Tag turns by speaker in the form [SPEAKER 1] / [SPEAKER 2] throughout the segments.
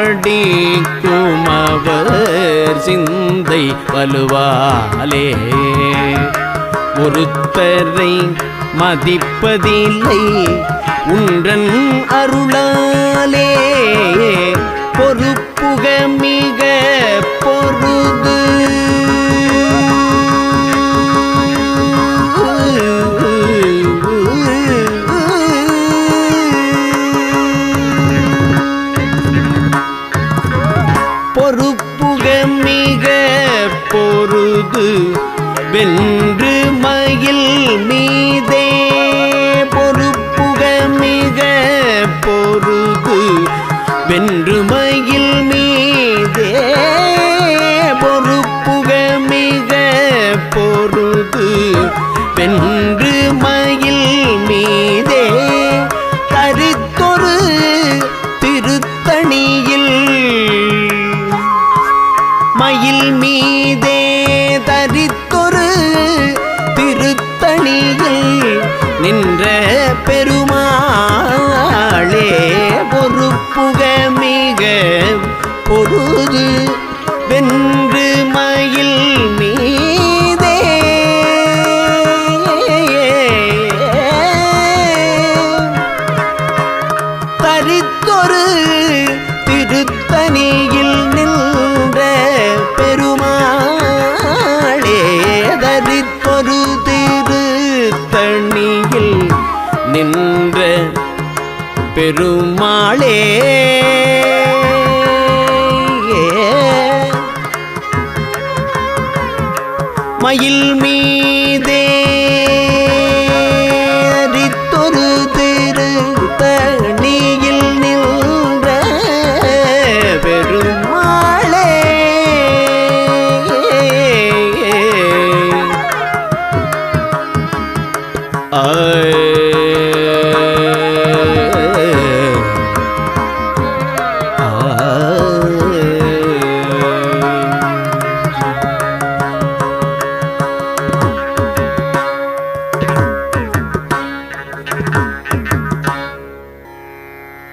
[SPEAKER 1] திருப்புகழ் படிக்கும் அவர் சிந்தை வலுவாலே. ஒருத்தரை மதிப்பதில்லை உன்றன் அருளாலே. திருத்தணியில் நின்ற பெருமாளே. மயில் மீ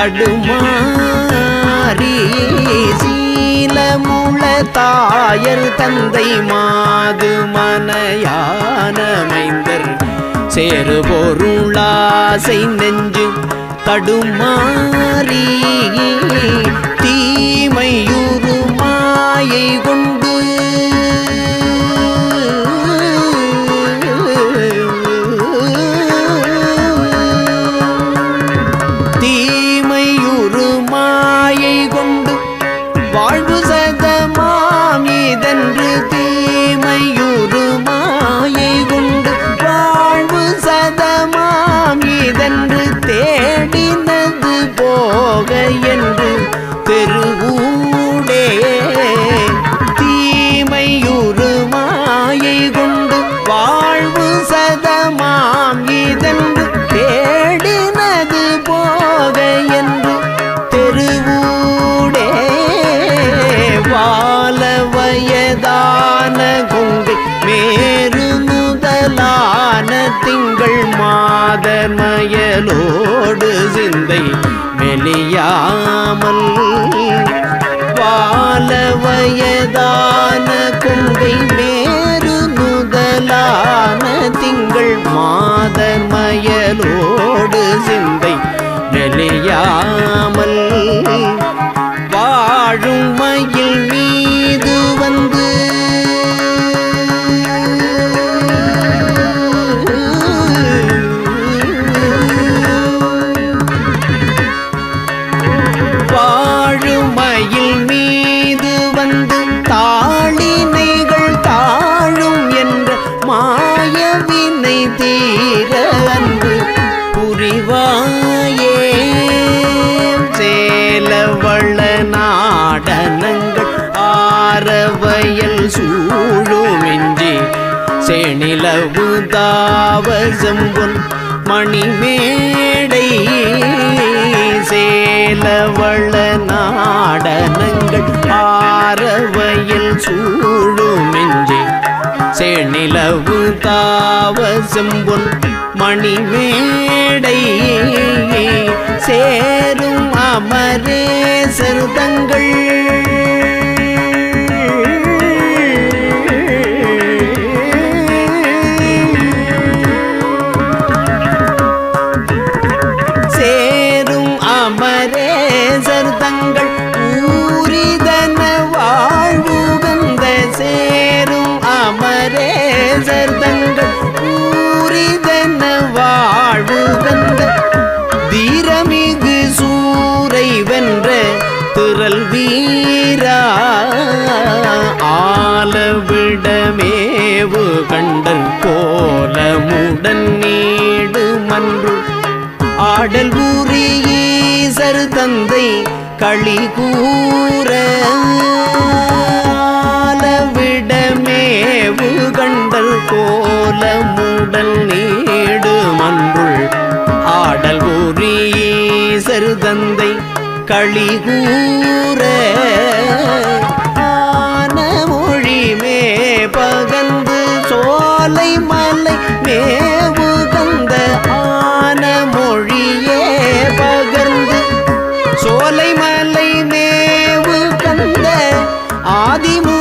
[SPEAKER 1] தடுமாறி சீலமுள தாயர் தந்தை மாது மனையானமைந்தர் சேரு பொருளாசை நெஞ்சு தடுமாறி மாதர் மயலோடு சிந்தை மெலியாமல் வால வயதான கொங்கை மேரு முதலான திங்கள் மாதர் மயலோடு சிந்தை நெளியாமல் வாழும் மயில் மீது வந்து செணிலவு தாவசம்பொன் மணிமேடை சேலவள நாடனங்கள் ஆரவயல் சூழுமின்றி செணிலவு தாவசம்பொன் மணிமேடை சேரும் அமரேசர் தங்கள் ஆலவிடமேவு கண்டல் கோலமுடன் நீடு மன்று. ஆடல் ஊரீசர் தந்தை களி கூற. ஆலவிடமேவு கண்டல் கோலமுடன் நீடு மன்றுள். ஆடல் ஊரீசர் தந்தை களி கூற. ఆదిము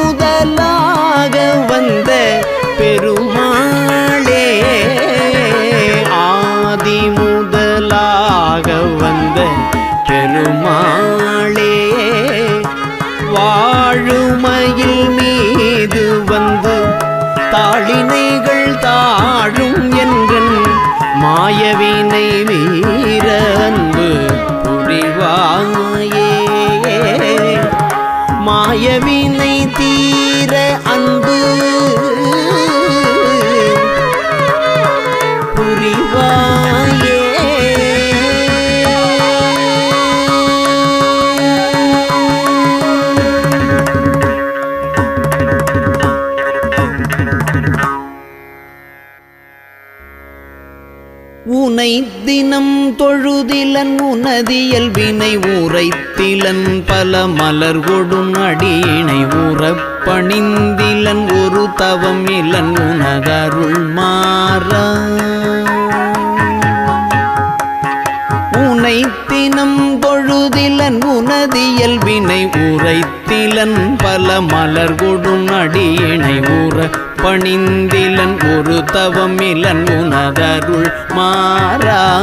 [SPEAKER 1] தொழுதிலன் உனதியல் வினை ஊரைத்திலன் பல மலர் கொடும் அடியினை ஊறப்பணிந்திலன் ஒரு தவம் இலன் உனதருள் மாற. உனைத்தினம் தொழுதிலன் உனதியல் வினை உரைத்திலன் பல மலர் கொடும் அடியினை ஊற பணிந்திலன் ஒரு தவமிலன் உனதருள் மாறா.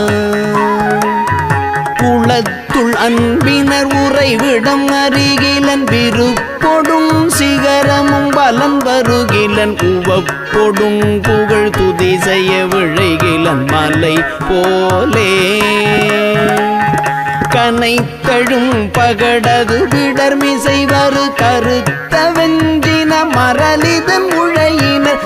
[SPEAKER 1] குளத்துள் அன்பினர் உறைவிடம் அருகிலன் விருப்பொடும் சிகரமும் பலம் வருகிலன் உவப்பொடும் புகழ் துதி செய்ய விழைகிலன் மலை போலே. கனைத்தழும் பகடது விடர்மிசை வரு கருத்த வெஞ்சின மரலிதன்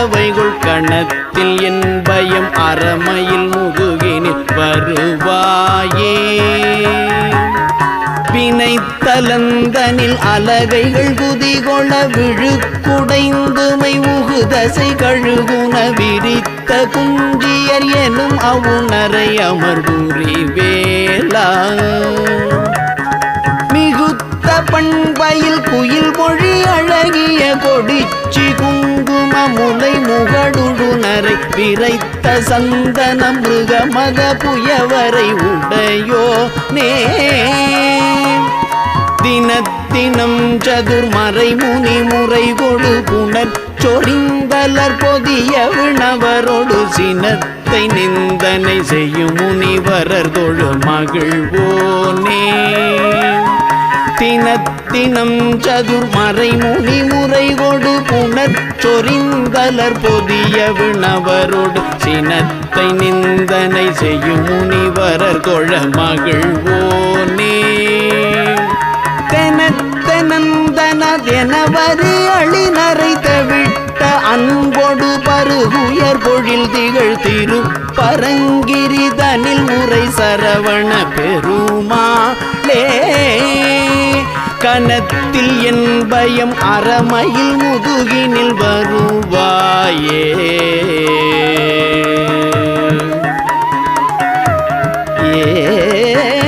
[SPEAKER 1] பொழுதளவைகுள் கணத்தில் என் பயம் அறமையில் முகுகினில் வருவாயே வினைத்தலந்தனில் அலகைகள் குதிகொள விழுக்குடைந்துமை உகுதசை கழுகுன விரித்த குஞ்சியர் எனும் அவுணரை அமர்வுரி வேளா மிகுத்த பண்பையில் குயில் கொடிச்சி குங்கும முலை முகடுழுனரை விரைத்த சந்தன மிருக மத புயவரை உடையோ நே. தினத்தினம் சதுர்மறை முனி முறை கொடு குணர் சொடிந்தலர் பொதிய விணவரோடு சினத்தை நிந்தனை செய்யும் முனிவரர் தொழு மகிழ்வோனே தினத்தினம் சதுர்மறை முனிமுறை கொடு புனச்சொரிந்தலர் பொதிய விணவரோடு சினத்தை நிந்தனை செய்யும் முனிவரர் கொழ மகிழ்வோனே. தெனத்தனந்தனதெனவரு அழினரை தவிட்ட அன்பொடு பருகுயர் பொழில் திகழ் திரு பரங்கிரிதனில் முறை சரவண பெருமா பெருமாளே. கணத்தில் என் பயம் அறமையில் முதுகினில் வருவாயே ஏ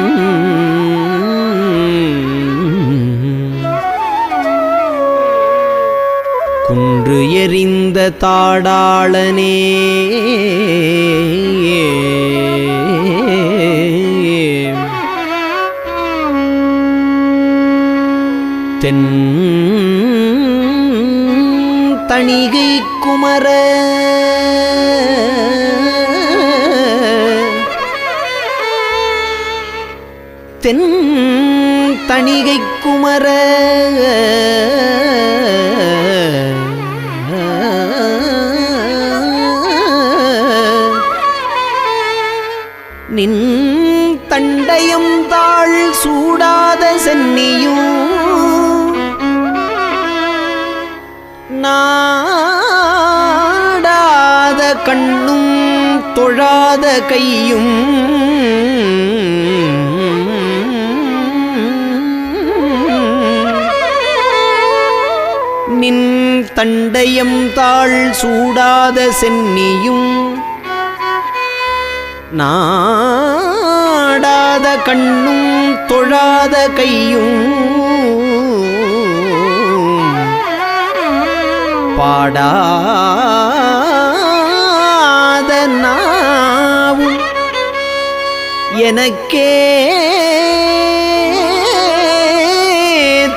[SPEAKER 1] குன்று எரிந்த தாடாளனே. தென் தணிகை குமர. தென் தணிகை குமர. தொழாத கையும் நின் தண்டயம் தாழ் சூடாத சென்னியும் நாடாத கண்ணும் தொழாத கையும் பாடா எனக்கே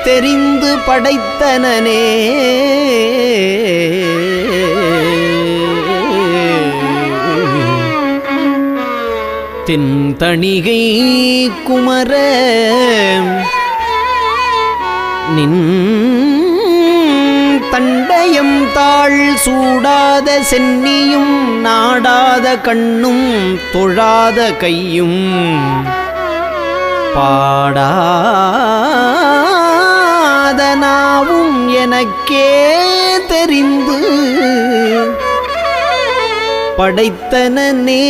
[SPEAKER 1] தெரிந்து படைத்தனனே. தென்தணிகை குமர நின் தண்டையும் தாள் சூடாத சென்னியும் நாடாத கண்ணும் தொழாத கையும். பாடாத நாவும் எனக்கே தெரிந்து படைத்தனே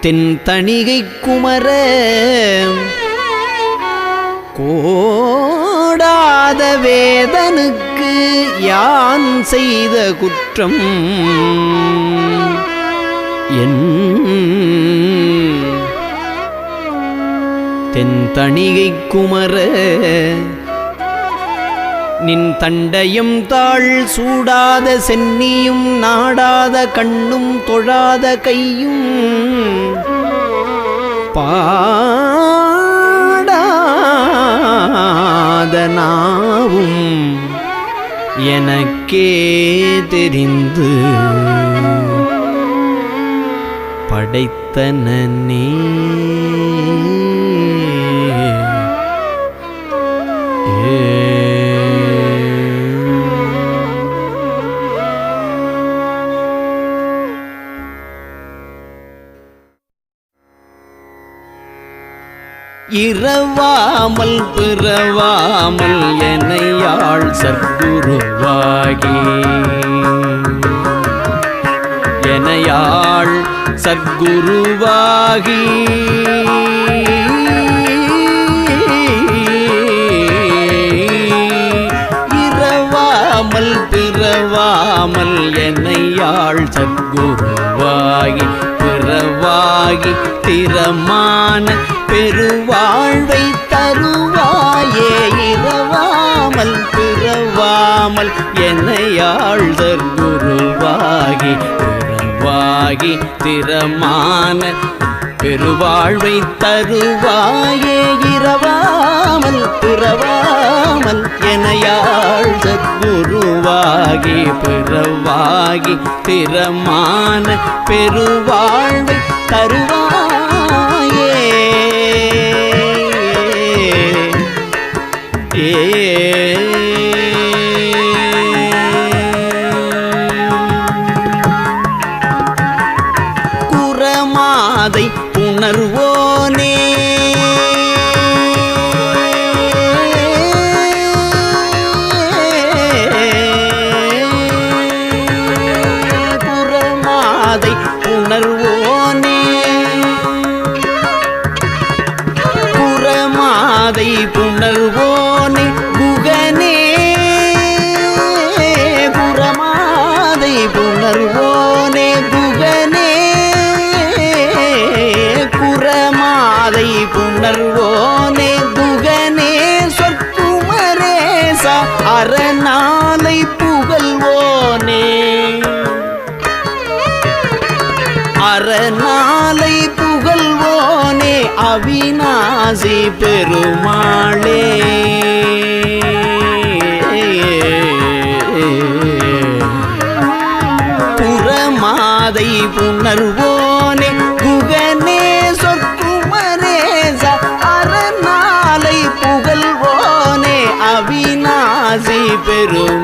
[SPEAKER 1] தென் தணிகை குமர கோடாத வேதனுக்கு யான் செய்த குற்றம்? என் தென் தணிகை குமர நின் தண்டையும் தாழ் சூடாத சென்னியும் நாடாத கண்ணும் தொழாத கையும் பா நாவும் எனக்கே தெரிந்து படைத்தனே ஏ இரவாமல் பிறவாமல் என்னையாள் சத்குருவாகி. என்னையாள் சத்குருவாகி. இரவாமல் பிறவாமல் என்னையாள் சத்குருவாகி. பிறவாகி திறமான பெருவாழ்வை தருவாயே இரவாமல் பிறவாமல் என்னையாழ்தர் குருவாகி பிறவாகி திறமான பெருவாழ்வை தருவாயே இரவாமல் பிறவாமல் எனையாள் சத்குருவாகி பிறவாகி திறமான பெருவாழ்வை தருவாய் குரமாதை உணர்வு புணர்வோனே குகனே சொற்குமரேச அரணாலை புகழ்வோனே அவிநாசி பெருமாளே